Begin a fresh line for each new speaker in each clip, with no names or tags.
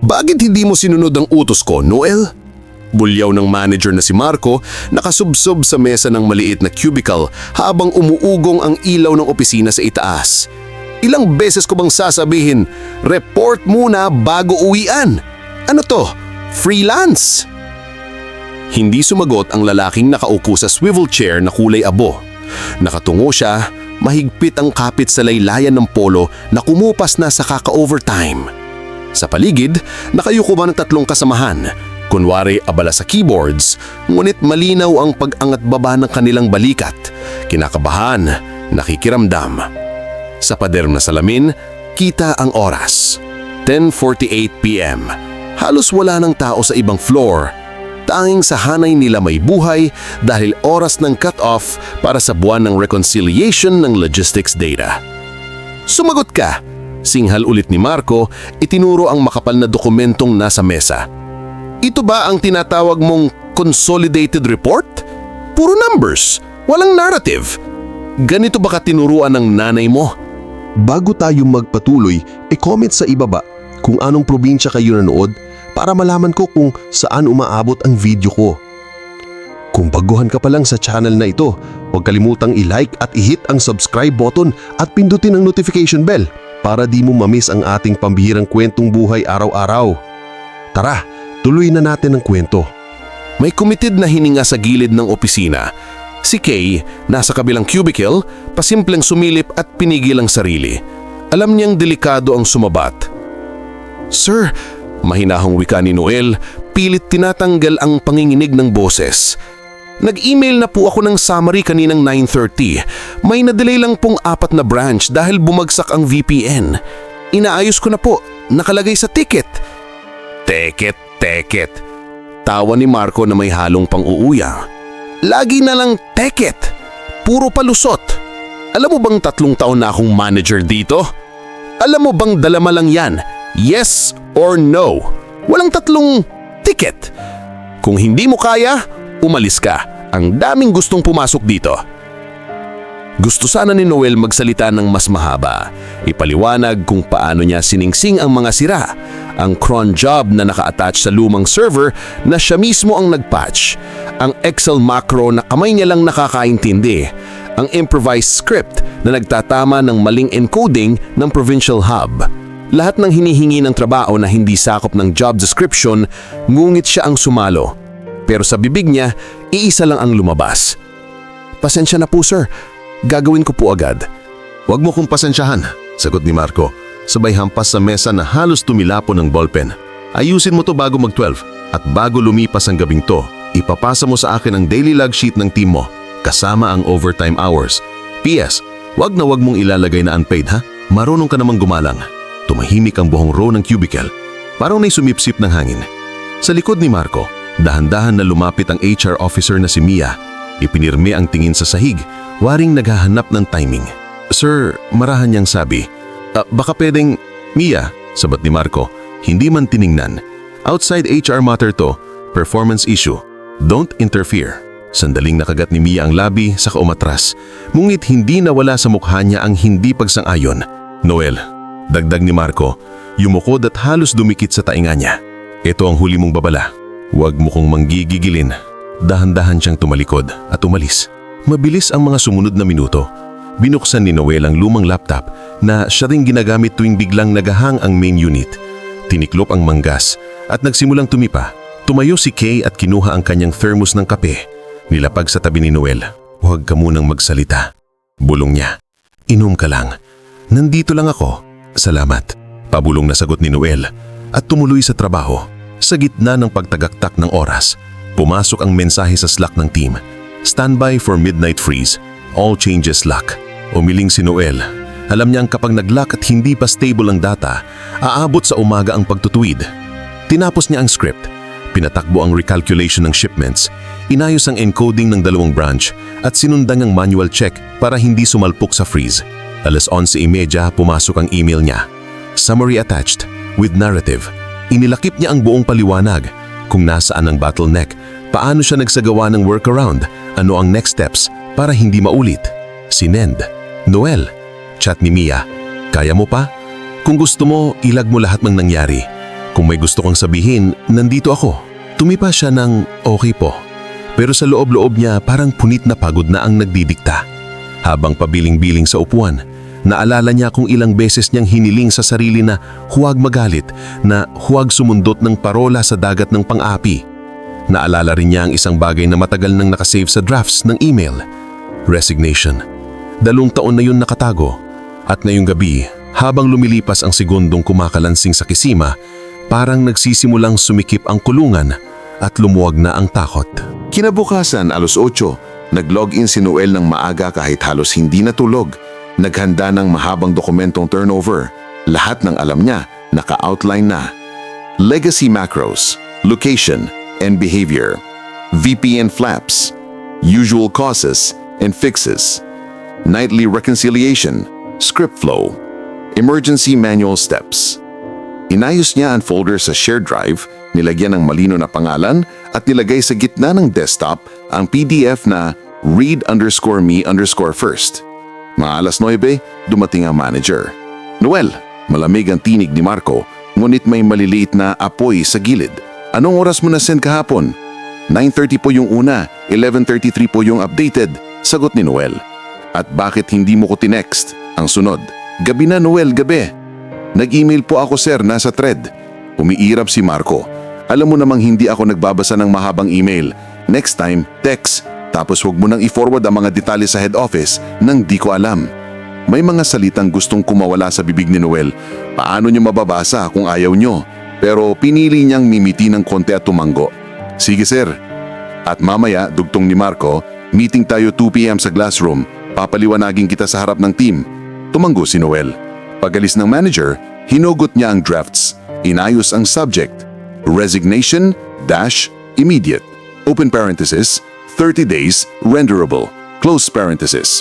Bakit hindi mo sinunod ang utos ko, Noel? Bulyaw ng manager na si Marco nakasubsob sa mesa ng maliit na cubicle habang umuugong ang ilaw ng opisina sa itaas. Ilang beses ko bang sasabihin, report muna bago uwian? Ano to? Freelance? Hindi sumagot ang lalaking nakaupo sa swivel chair na kulay abo. Nakatungo siya, mahigpit ang kapit sa laylayan ng polo na kumupas na sa kaka-overtime. Sa paligid, nakayuko man ang tatlong kasamahan. Kunwari abala sa keyboards, ngunit malinaw ang pag-angat baba ng kanilang balikat. Kinakabahan, nakikiramdam. Sa pader na salamin, kita ang oras. 10.48pm. Halos wala ng tao sa ibang floor. Tanging sa hanay nila may buhay dahil oras ng cut-off para sa buwan ng reconciliation ng logistics data. Sumagot ka. Singhal ulit ni Marco, itinuro ang makapal na dokumentong nasa mesa. Ito ba ang tinatawag mong consolidated report? Puro numbers, walang narrative. Ganito ba katinuruan ng nanay mo?
Bago tayo magpatuloy, e-comment sa ibaba kung anong probinsya kayo nanood para malaman ko kung saan umaabot ang video ko. Kung baguhan ka pa lang sa channel na ito, huwag kalimutang i-like at i-hit ang subscribe button at pindutin ang notification bell para di mo mamiss ang ating pambihirang kwentong buhay araw-araw. Tara, tuloy na natin ang kwento.
May committed na hininga sa gilid ng opisina. Si Kay, nasa kabilang cubicle, pasimpleng sumilip at pinigil ang sarili. Alam niyang delikado ang sumabat. Sir, mahinahong wika ni Noel, pilit tinatanggal ang panginginig ng boses. Nag-email na po ako ng summary kaninang 9.30. May na-delay lang pong apat na branch dahil bumagsak ang VPN. Inaayos ko na po, nakalagay sa ticket. Teket, teket. Tawa ni Marco na may halong pang-uuya. Lagi na lang teket. Puro palusot. Alam mo bang tatlong taon na akong manager dito? Alam mo bang dalama lang yan? Yes or no? Walang tatlong ticket. Kung hindi mo kaya, umalis ka. Ang daming gustong pumasok dito. Gusto sana ni Noel magsalita ng mas mahaba. Ipaliwanag kung paano niya siningsing ang mga sira. Ang cron job na naka-attach sa lumang server na siya mismo ang nagpatch. Ang Excel macro na kamay niya lang nakakaintindi. Ang improvised script na nagtatama ng maling encoding ng provincial hub. Lahat ng hinihingi ng trabaho na hindi sakop ng job description, ngungit siya ang sumalo. Pero sa bibig niya, iisa lang ang lumabas. Pasensya na po sir, gagawin ko po agad.
Huwag mo kong pasensyahan, sagot ni Marco. Sabay hampas sa mesa na halos tumilapo ng ballpen. Ayusin mo to bago mag-12 at bago lumipas ang gabing to, ipapasa mo sa akin ang daily log sheet ng team mo, kasama ang overtime hours. P.S. Huwag na huwag mong ilalagay na unpaid ha, marunong ka namang gumalang. Tumahimik ang buhong row ng cubicle, parang may sumipsip ng hangin. Sa likod ni Marco, dahan-dahan na lumapit ang HR officer na si Mia. Ipinirme ang tingin sa sahig, waring naghahanap ng timing. Sir, marahan niyang sabi, "Ah, baka pwedeng, Mia, sabat ni Marco, hindi man tiningnan. Outside HR matter to, performance issue. Don't interfere. Sandaling nakagat ni Mia ang labi sa kaumatras, ngunit hindi nawala sa mukha niya ang hindi pagsang-ayon. Noel, dagdag ni Marco, yumukod at halos dumikit sa tainga niya. Ito ang huli mong babala. Huwag mo kong manggigigilin. Dahan-dahan siyang tumalikod at umalis. Mabilis ang mga sumunod na minuto. Binuksan ni Noel ang lumang laptop na siya ring ginagamit tuwing biglang nagahang ang main unit. Tiniklop ang manggas at nagsimulang tumipa. Tumayo si Kay at kinuha ang kanyang thermos ng kape. Nilapag sa tabi ni Noel. Huwag ka munang magsalita. Bulong niya. Inom ka lang. Nandito lang ako. Salamat. Pabulong na sagot ni Noel at tumuloy sa trabaho. Sa gitna ng pagtagaktak ng oras, pumasok ang mensahe sa Slack ng team. Standby for midnight freeze. All changes lock. Umiling si Noel. Alam niyang kapag nag-lock at hindi pa stable ang data, aabot sa umaga ang pagtutuwid. Tinapos niya ang script. Pinatakbo ang recalculation ng shipments, inayos ang encoding ng dalawang branch at sinundang ang manual check para hindi sumalpok sa freeze. Alas 11.30 pumasok ang email niya. Summary attached with narrative. Inilakip niya ang buong paliwanag kung nasaan ang bottleneck, paano siya nagsagawa ng workaround, ano ang next steps para hindi maulit. Sinend. Noel. Chat ni Mia. Kaya mo pa? Kung gusto mo, ilag mo lahat ng nangyari.
Kung may gusto kang sabihin, nandito ako. Tumipa siya ng okay po. Pero sa loob-loob niya parang punit na pagod na ang nagdidikta. Habang pabiling-biling sa upuan, naalala niya kung ilang beses niyang hiniling sa sarili na huwag magalit, na huwag sumundot ng parola sa dagat ng pang-api. Naalala rin niya ang isang bagay na matagal nang nakasave sa drafts ng email. Resignation. Dalong taon na yun nakatago. At ngayong gabi, habang lumilipas ang segundong kumakalansing sa kisima, parang nagsisimulang sumikip ang kulungan at lumuwag na ang takot.
Kinabukasan, alos 8, nag-login si Noel ng maaga kahit halos hindi natulog. Naghanda ng mahabang dokumentong turnover. Lahat ng alam niya, naka-outline na. Legacy macros, location, and behavior. VPN flaps, usual causes and fixes. Nightly reconciliation, script flow, emergency manual steps. Inayos niya ang folder sa shared drive, nilagyan ng malino na pangalan at nilagay sa gitna ng desktop ang PDF na read underscore me underscore first. Mga alas 9, dumating ang manager. Noel, malamig ang tinig ni Marco, ngunit may maliliit na apoy sa gilid. Anong oras mo na send kahapon? 9.30 po yung una, 11.33 po yung updated, sagot ni Noel. At bakit hindi mo ko tinext? Ang sunod, gabi na Noel, gabi. Nag-email po ako sir, nasa thread. Umiirap si Marco. Alam mo namang hindi ako nagbabasa ng mahabang email. Next time, text. Tapos huwag mo nang i-forward ang mga detalye sa head office nang di ko alam. May mga salitang gustong kumawala sa bibig ni Noel. Paano niyo mababasa kung ayaw niyo? Pero pinili niyang mimiti ng konti at tumanggo. Sige sir. At mamaya, dugtong ni Marco, meeting tayo 2pm sa glassroom. Papaliwanagin kita sa harap ng team. Tumanggo si Noel. Pagalis ng manager, hinugot niya ang drafts. Inayos ang subject. Resignation dash immediate. Open parenthesis, 30 days renderable. Close parenthesis.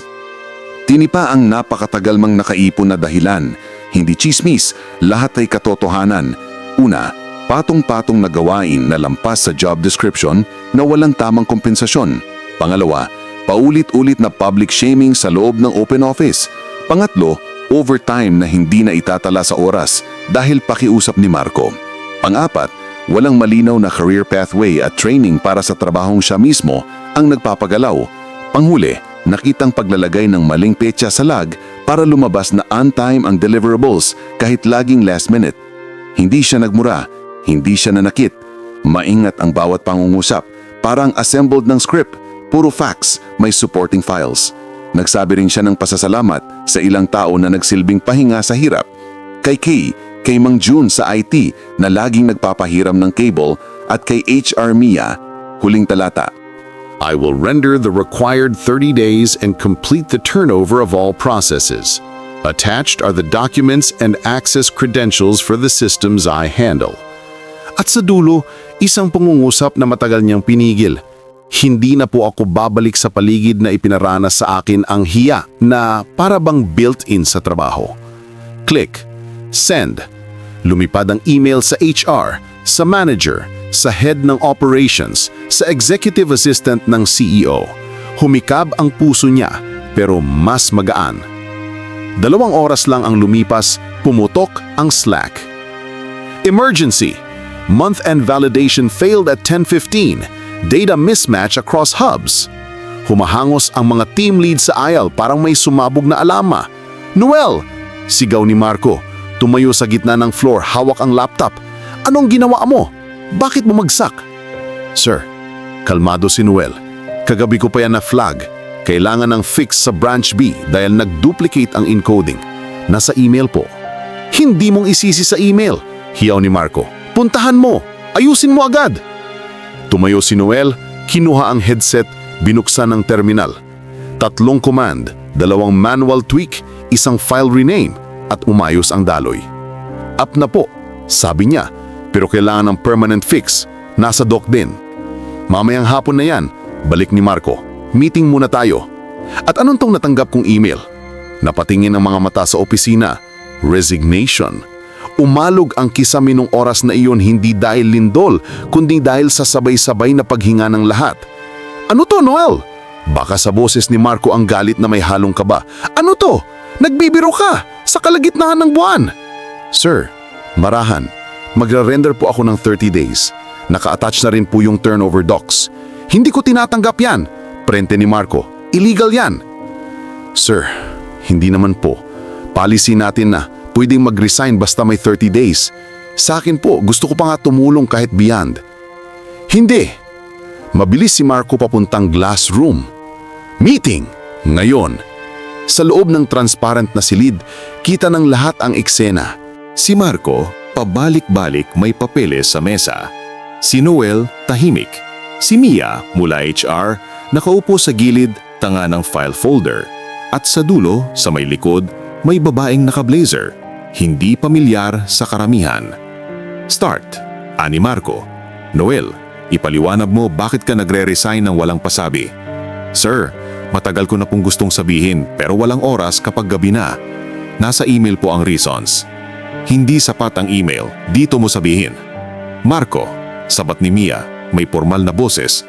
Tinipa ang napakatagal mang nakaipon na dahilan. Hindi chismis, lahat ay katotohanan. Una, patong-patong na gawain na lampas sa job description na walang tamang kompensasyon. Pangalawa, paulit-ulit na public shaming sa loob ng open office. Pangatlo, overtime na hindi na itatala sa oras dahil pakiusap ni Marco. Pangapat, walang malinaw na career pathway at training para sa trabahong siya mismo ang nagpapagalaw. Panghuli, nakitang paglalagay ng maling petsa sa lag para lumabas na on-time ang deliverables kahit laging last minute. Hindi siya nagmura, hindi siya nanakit. Maingat ang bawat pangungusap, parang assembled ng script, puro facts, may supporting files. Nagsabi rin siya ng pasasalamat sa ilang tao na nagsilbing pahinga sa hirap. Kay Kay, kay Mang June sa IT na laging nagpapahiram ng cable at kay HR Mia, huling talata.
I will render the required 30 days and complete the turnover of all processes. Attached are the documents and access credentials for the systems I handle. At sa dulo, isang pangungusap na matagal niyang pinigil. Hindi na po ako babalik sa paligid na ipinaranas sa akin ang hiya na para bang built-in sa trabaho. Click. Send. Lumipad ang email sa HR, sa manager, sa head ng operations, sa executive assistant ng CEO. Humikab ang puso niya, pero mas magaan. Dalawang oras lang ang lumipas, pumutok ang Slack. Emergency! Month-end validation failed at 10.15. Data mismatch across hubs. Humahangos ang mga team lead sa aisle parang may sumabog na alama. Noel! Sigaw ni Marco. Tumayo sa gitna ng floor, hawak ang laptop. Anong ginawa mo? Bakit bumagsak? Sir, kalmado si Noel. Kagabi ko pa yan na flag. Kailangan ng fix sa branch B dahil nag-duplicate ang encoding. Nasa email po. Hindi mong isisi sa email, hiyaw ni Marco. Puntahan mo, ayusin mo agad. Tumayo si Noel, kinuha ang headset, binuksan ang terminal. Tatlong command, dalawang manual tweak, isang file rename, at umayos ang daloy. Up na po, sabi niya, pero kailangan ng permanent fix, nasa dock din. Mamayang hapon na yan, balik ni Marco. Meeting muna tayo. At anong tong natanggap kong email? Napatingin ang mga mata sa opisina. Resignation. Umalog ang kisame nung oras na iyon hindi dahil lindol, kundi dahil sa sabay-sabay na paghinga ng lahat. Ano to, Noel? Baka sa boses ni Marco ang galit na may halong kaba. Ano to? Nagbibiro ka sa kalagitnaan ng buwan. Sir, marahan,
Magra-render po ako ng 30 days. Naka-attach na rin po yung turnover docs. Hindi ko tinatanggap yan. Prente ni Marco. Illegal yan. Sir, hindi naman po. Policy natin na pwedeng mag-resign basta may 30 days. Sa akin po, gusto ko pa nga tumulong kahit beyond. Hindi. Mabilis si Marco papuntang glass room. Meeting! Ngayon. Sa loob ng transparent na silid, kita ng lahat ang eksena.
Si Marco, pabalik-balik may papeles sa mesa. Si Noel, tahimik. Si Mia, mula HR, nakaupo sa gilid, tanga ng file folder. At sa dulo, sa may likod, may babaeng naka-blazer. Hindi pamilyar sa karamihan. Start. Ani Marco. Noel, ipaliwanag mo bakit ka nagre-resign ng walang pasabi. Sir, matagal ko na pong gustong sabihin pero walang oras kapag gabi na. Nasa email po ang reasons. Hindi sapat ang email, dito mo sabihin. Marco, sabat ni Mia, may formal na boses.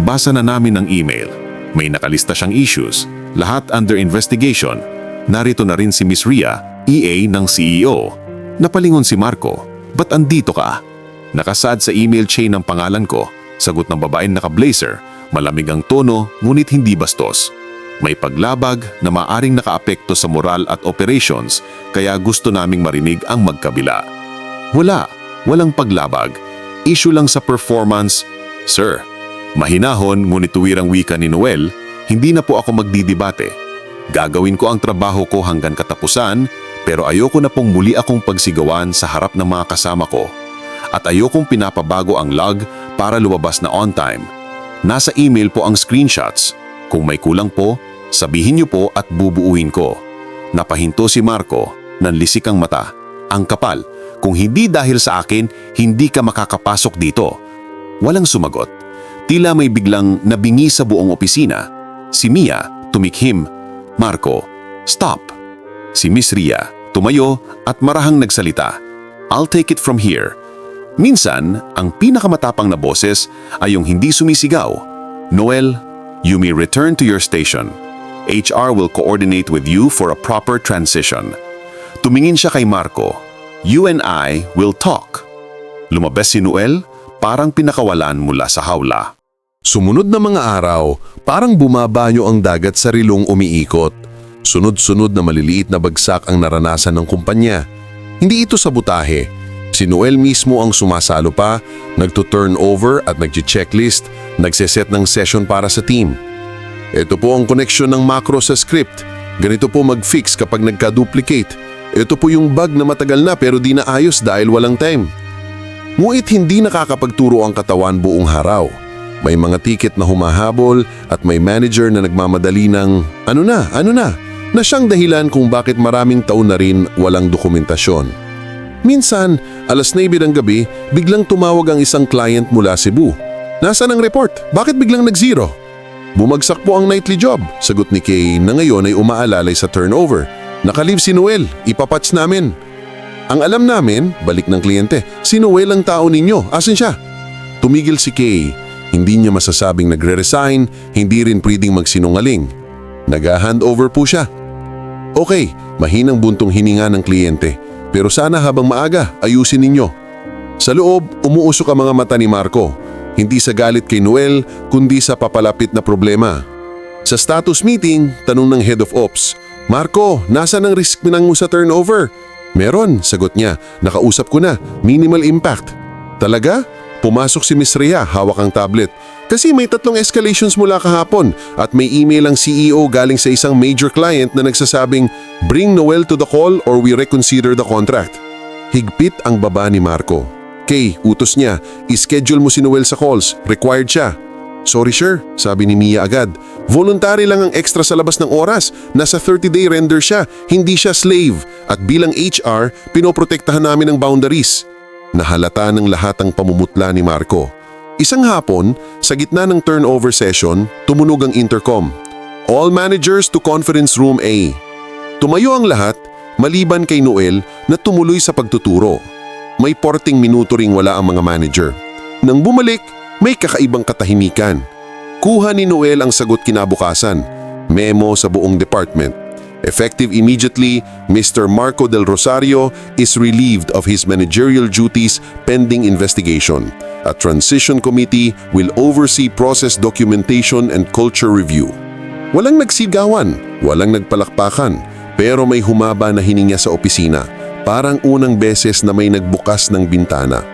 Basa na namin ang email. May nakalista siyang issues, lahat under investigation. Narito na rin si Miss Ria, EA ng CEO. Napalingon si Marco, ba't andito ka? Nakasad sa email chain ng pangalan ko, sagot ng babaeng naka-blazer, malamig ang tono ngunit hindi bastos. May paglabag na maaring nakaapekto sa moral at operations kaya gusto naming marinig ang magkabila. Wala, walang paglabag. Issue lang sa performance. Sir, mahinahon ngunit tuwirang wika ni Noel, hindi na po ako magdidibate. Gagawin ko ang trabaho ko hanggang katapusan pero ayoko na pong muli akong pagsigawan sa harap ng mga kasama ko. At ayokong pinapabago ang log para lumabas na on time. Nasa email po ang screenshots. Kung may kulang po, sabihin niyo po at bubuuin ko. Napahinto si Marco, nanlisik ang mata. Ang kapal, kung hindi dahil sa akin, hindi ka makakapasok dito. Walang sumagot. Tila may biglang nabingi sa buong opisina. Si Mia, tumikhim. Marco, stop. Si Miss Ria, tumayo at marahang nagsalita. I'll take it from here. Minsan, ang pinakamatapang na boses ay yung hindi sumisigaw. Noel, you may return to your station. HR will coordinate with you for a proper transition. Tumingin siya kay Marco. You and I will talk. Lumabas si Noel, parang pinakawalan mula sa hawla.
Sumunod na mga araw, parang bumabanyo ang dagat sa rilong umiikot. Sunod-sunod na maliliit na bagsak ang naranasan ng kumpanya. Hindi ito sabutahe. Si Noel mismo ang sumasalo pa, nagto-turnover at nagche-checklist, nagseset ng session para sa team. Ito po ang koneksyon ng macro sa script. Ganito po mag-fix kapag nagka-duplicate. Ito po yung bug na matagal na pero di na ayos dahil walang time. Ngunit hindi nakakapagturo ang katawan buong haraw. May mga ticket na humahabol at may manager na nagmamadali ng ano na, ano na, na siyang dahilan kung bakit maraming taon na rin walang dokumentasyon. Minsan, alas 9 ng gabi, biglang tumawag ang isang client mula Cebu. Nasaan ang report? Bakit biglang nag-zero? Bumagsak po ang nightly job, sagot ni Kay na ngayon ay umaalalay sa turnover. Nakalive si Noel, ipapatch namin. Ang alam namin, balik ng kliyente, si Noel ang tao ninyo, asan siya? Tumigil si Kay, hindi niya masasabing nagre-resign, hindi rin pwedeng magsinungaling. Nag-handover po siya. Okay, mahinang buntong hininga ng kliyente, pero sana habang maaga, ayusin ninyo. Sa loob, umuusok ang mga mata ni Marco. Hindi sa galit kay Noel, kundi sa papalapit na problema. Sa status meeting, tanong ng head of ops, Marco, nasa ng risk mo sa turnover? Meron, sagot niya. Nakausap ko na, minimal impact. Talaga? Pumasok si Miss Rhea, hawak ang tablet. Kasi may tatlong escalations mula kahapon at may email ang CEO galing sa isang major client na nagsasabing, Bring Noel to the call or we reconsider the contract. Higpit ang baba ni Marco. Kay, utos niya, ischedule mo si Noel sa calls. Required siya. Sorry sir, sabi ni Mia agad. Voluntary lang ang extra sa labas ng oras. Nasa 30-day render siya, hindi siya slave. At bilang HR, pinoprotektahan namin ang boundaries. Nahalata ng lahat ang pamumutla ni Marco. Isang hapon, sa gitna ng turnover session, tumunog ang intercom. All managers to conference room A. Tumayo ang lahat, maliban kay Noel na tumuloy sa pagtuturo. May 40 minuto ring wala ang mga manager. Nang bumalik, may kakaibang katahimikan. Kuha ni Noel ang sagot kinabukasan. Memo sa buong department.
Effective immediately, Mr. Marco del Rosario is relieved of his managerial duties pending investigation. A transition committee will oversee process documentation and culture review. Walang nagsigawan, walang nagpalakpakan, pero may humaba na hininga sa opisina. Parang unang beses na may nagbukas ng bintana.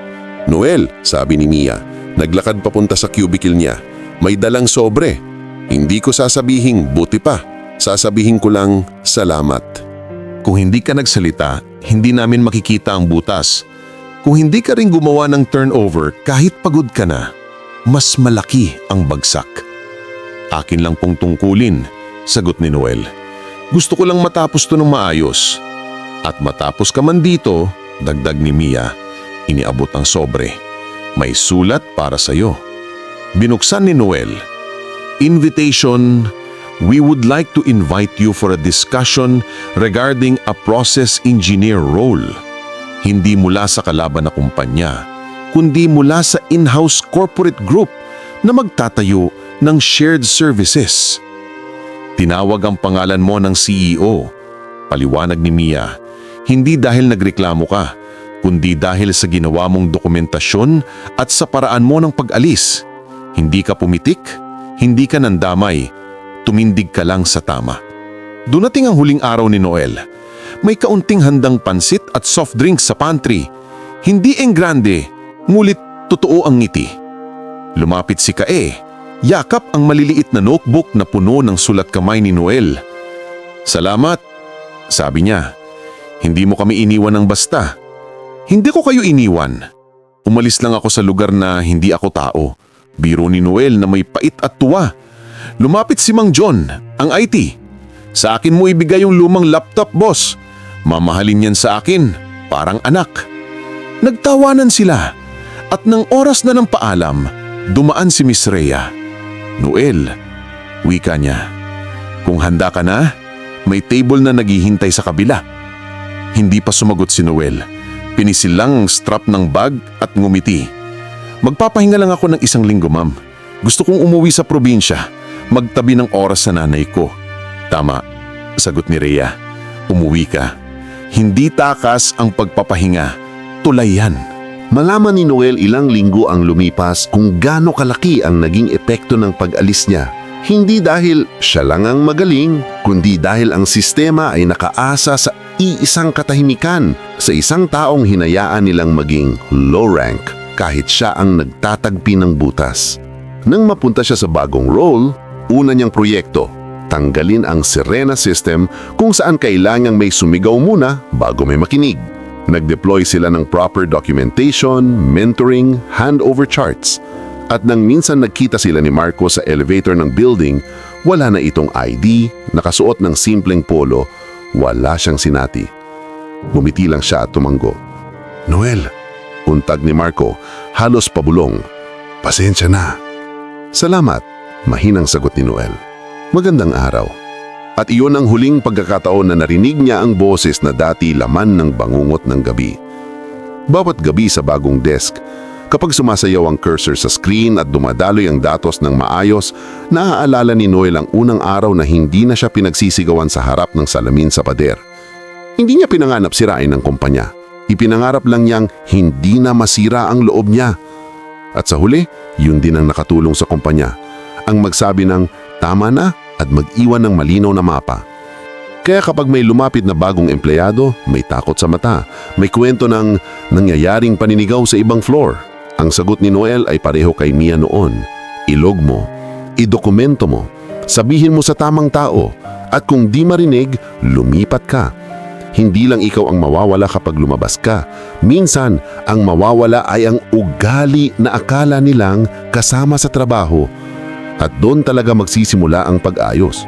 Noel, sabi ni Mia, naglakad papunta sa cubicle niya. May dalang sobre. Hindi ko sasabihing buti pa. Sasabihin ko lang salamat.
Kung hindi ka nagsalita, hindi namin makikita ang butas. Kung hindi ka rin gumawa ng turnover kahit pagod ka na, mas malaki ang bagsak. Akin lang pong tungkulin, sagot ni Noel. Gusto ko lang matapos to ng maayos. At matapos ka man dito, dagdag ni Mia, iniabot ang sobre. May sulat para sa'yo. Binuksan ni Noel. Invitation, we would like to invite you for a discussion regarding a process engineer role. Hindi mula sa kalaban na kumpanya, kundi mula sa in-house corporate group na magtatayo ng shared services. Tinawag ang pangalan mo ng CEO. Paliwanag ni Mia, hindi dahil nagreklamo ka, kundi dahil sa ginawa mong dokumentasyon at sa paraan mo ng pag-alis. Hindi ka pumitik, hindi ka nandamay, tumindig ka lang sa tama. Dunating ang huling araw ni Noel. May kaunting handang pansit at soft drinks sa pantry. Hindi eng grande, ngulit totoo ang ngiti. Lumapit si Kae, yakap ang maliliit na notebook na puno ng sulat kamay ni Noel. Salamat, sabi niya. Hindi mo kami iniwan ng basta. Hindi ko kayo iniwan. Umalis lang ako sa lugar na hindi ako tao. Biro ni Noel na may pait at tuwa. Lumapit si Mang John, ang IT. Sa akin mo ibigay yung lumang laptop, boss. Mamahalin yan sa akin, parang anak. Nagtawanan sila at ng oras na ng paalam, dumaan si Miss Rhea. Noel, wika niya. Kung handa ka na, may table na naghihintay sa kabila. Hindi pa sumagot si Noel. Pinisil lang ang strap ng bag at ngumiti. Magpapahinga lang ako ng isang linggo, ma'am. Gusto kong umuwi sa probinsya. Magtabi ng oras sa nanay ko. Tama, sagot ni Rhea. Umuwi ka. Hindi takas ang pagpapahinga. Tulayan.
Malaman ni Noel ilang linggo ang lumipas kung gaano kalaki ang naging epekto ng pag-alis niya. Hindi dahil siya lang ang magaling, kundi dahil ang sistema ay nakaasa sa iisang katahimikan sa isang taong hinayaan nilang maging low rank kahit siya ang nagtatagpi ng butas. Nang mapunta siya sa bagong role, una niyang proyekto, tanggalin ang Sirena system kung saan kailangang may sumigaw muna bago may makinig. Nag-deploy sila ng proper documentation, mentoring, handover charts. At nang minsan nagkita sila ni Marco sa elevator ng building, wala na itong ID, nakasuot ng simpleng polo, wala siyang sinati. Bumiti lang siya at tumanggo. Noel, untag ni Marco, halos pabulong. Pasensya na. Salamat, mahinang sagot ni Noel. Magandang araw. At iyon ang huling pagkakataon na narinig niya ang boses na dati laman ng bangungot ng gabi. Bawat gabi sa bagong desk, kapag sumasayaw ang cursor sa screen at dumadaloy ang datos ng maayos, naaalala ni Noel ang unang araw na hindi na siya pinagsisigawan sa harap ng salamin sa pader. Hindi niya pinanganap sirain ng kumpanya. Ipinangarap lang niyang hindi na masira ang loob niya. At sa huli, yun din ang nakatulong sa kumpanya. Ang magsabi ng tama na at mag-iwan ng malinaw na mapa. Kaya kapag may lumapit na bagong empleyado, may takot sa mata. May kwento ng nangyayaring paninigaw sa ibang floor. Ang sagot ni Noel ay pareho kay Mia noon. Ilog mo, idokumento mo, sabihin mo sa tamang tao, at kung di marinig, lumipat ka. Hindi lang ikaw ang mawawala kapag lumabas ka. Minsan, ang mawawala ay ang ugali na akala nilang kasama sa trabaho. At doon talaga magsisimula ang pag-ayos.